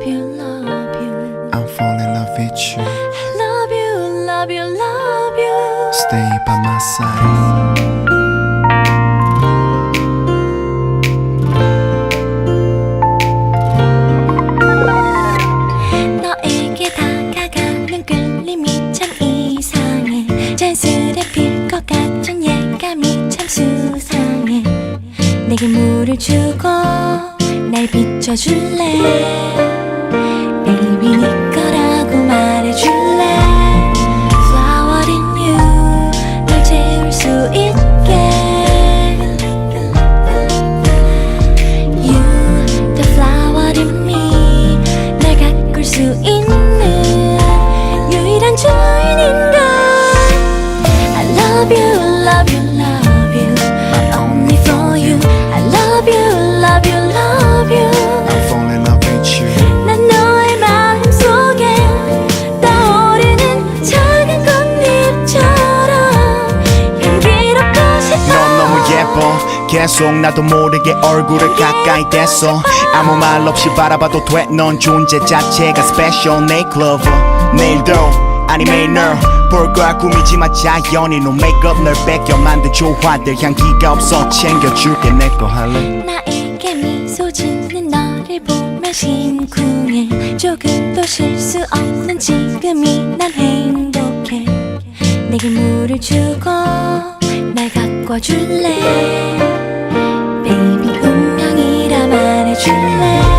love you, love you. I'm falling in love with you. Love you, love you, love you. Stay by my side. 내게 물을 주고 날 비춰줄래 수 있는 유일한 주인인 걸 I love you love you love 예뻐. 계속 나도 모르게 얼굴을 가까이 댔어. 아무 말 없이 바라봐도 돼. 넌 존재 자체가 special 네이클로버. 내일도 아니 매일 널 볼 거야 꾸미지 마 자연히 no makeup 널 뺏겨 만든 조화들 향기가 없어 챙겨줄게 내 거 할래. 나에게 미소 짓는 너를 보며 심쿵해 조금도 실수 없는 지금이 난 행복해 내게 물을 주고 날 가꿔줄래? Baby 운명이라 말해줄래